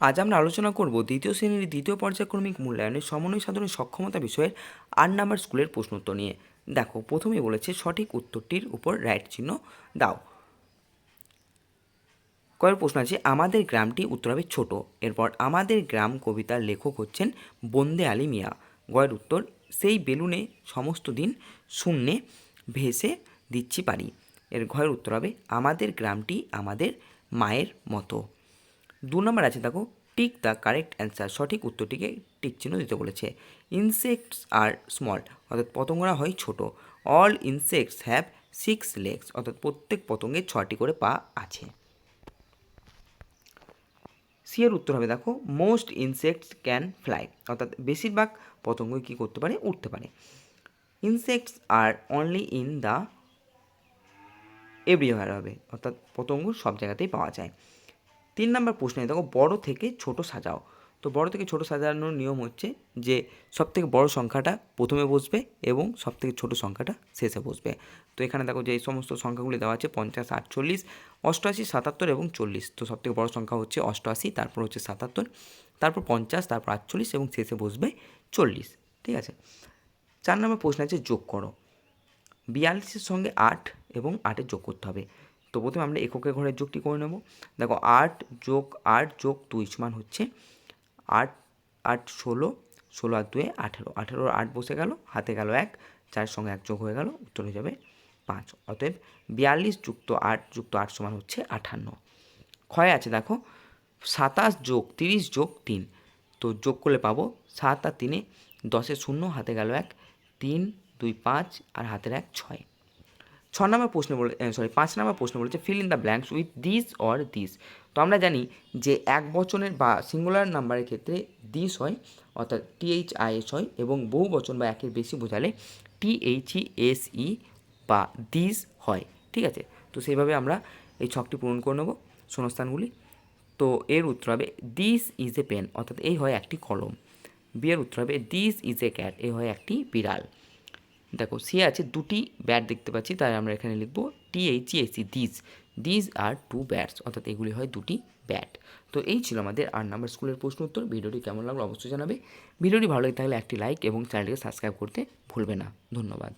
আজ আমরা আলোচনা করব দ্বিতীয় শ্রেণির দ্বিতীয় পর্যায়ক্রমিক মূল্যায়নের সমন্বয় সাধনের সক্ষমতা বিষয়ের আট নাম্বার স্কুলের প্রশ্নোত্তর নিয়ে। দেখো, প্রথমেই বলেছে, সঠিক উত্তরটির উপর রাইট চিহ্ন দাও। কয়ের প্রশ্ন আছে, আমাদের গ্রামটি উত্তর হবে ছোট। এরপর, আমাদের গ্রাম কবিতার লেখক হচ্ছেন বন্দে আলী মিয়া। গয়ের উত্তর, সেই বেলুনে সমস্ত দিন শূন্যে ভেসে দিচ্ছি পারি এর ঘয়ের উত্তর হবে, আমাদের গ্রামটি আমাদের মায়ের মতো। দু নম্বর আছে, দেখো টিক দ্য কারেক্ট অ্যান্সার সঠিক উত্তরটিকে টিক চিহ্ন দিতে বলেছে। ইনসেক্টস আর স্মল অর্থাৎ পতঙ্গরা হয় ছোট। All insects have six legs অর্থাৎ প্রত্যেক পতঙ্গের ছটি করে পা আছে। সি এর উত্তর হবে, দেখো মোস্ট ইনসেক্টস ক্যান ফ্লাই অর্থাৎ বেশিরভাগ পতঙ্গ কী করতে পারে? উঠতে পারে। Insects are only in the everywhere হবে, অর্থাৎ পতঙ্গ সব জায়গাতেই পাওয়া যায়। তিন নম্বর প্রশ্নে দেখো, বড় থেকে ছোট সাজাও। তো বড় থেকে ছোট সাজানোর নিয়ম হচ্ছে যে সব থেকে বড় সংখ্যাটা প্রথমে বসবে এবং সব থেকে ছোটো সংখ্যাটা শেষে বসবে। তো এখানে দেখো যে এই সমস্ত সংখ্যাগুলি দেওয়া আছে, পঞ্চাশ, আটচল্লিশ, অষ্টআশি, সাতাত্তর এবং চল্লিশ। তো সব থেকে বড় সংখ্যা হচ্ছে অষ্টআশি, তারপর হচ্ছে সাতাত্তর, তারপর পঞ্চাশ, তারপর আটচল্লিশ এবং শেষে বসবে চল্লিশ। ঠিক আছে? চার নম্বর প্রশ্ন আছে যোগ করো। বিয়াল্লিশের সঙ্গে আট এবং আটের যোগ করতে হবে। তো প্রথমে আমরা এককের ঘরের যোগটি করে নেব। দেখো আট যোগ আট যোগ দুই সমান হচ্ছে আট আট ষোলো ষোলো আর দুয়ে আঠেরো। আঠেরো আট বসে গেল, হাতে গেল এক চারের সঙ্গে এক যোগ হয়ে গেল, উত্তর হয়ে যাবে পাঁচ। অতএব বিয়াল্লিশ যুক্ত আট যুক্ত আট সমান হচ্ছে আঠান্ন। ক্ষয় আছে দেখো, সাতাশ যোগ তিরিশ যোগ তিন। তো যোগ করলে পাবো সাত আর তিনে দশে শূন্য, হাতে গেল এক, তিন, দুই, পাঁচ আর হাতের এক ছয়। ছ নম্বর প্রশ্ন বলে সরি পাঁচ নম্বর প্রশ্ন বলেছে fill in the blanks with this or this তো আমরা জানি যে এক বচনের বা সিঙ্গুলার নাম্বারের ক্ষেত্রে দিস হয়, অর্থাৎ টিএইচ আইএস হয়, এবং বহু বচন বা একের বেশি বোঝালে টিএইচই এস ই বা দিস হয়, ঠিক আছে? তো সেইভাবে আমরা এই ছকটি পূরণ করে নেব শূন্যস্থানগুলি। তো এর উত্তর হবে দিস ইজ এ পেন অর্থাৎ এই হয় একটি কলম। বি এর উত্তর হবে দিস ইজ এ ক্যাট এই হয় একটি বিড়াল। দেখো সি আছে দুটি ব্যাট দেখতে পাচ্ছি, তাই আমরা এখানে লিখব T H AC this these are two bats অর্থাৎ এগুলি হয় দুটি ব্যাট তো এই ছিল আমাদের আট নাম্বার স্কুলের প্রশ্ন উত্তর। ভিডিওটি কেমন লাগল অবশ্যই জানাবে। ভিডিওটি ভালো লাগে থাকলে একটি লাইক এবং চ্যানেলটিকে সাবস্ক্রাইব করতে ভুলবে না। ধন্যবাদ।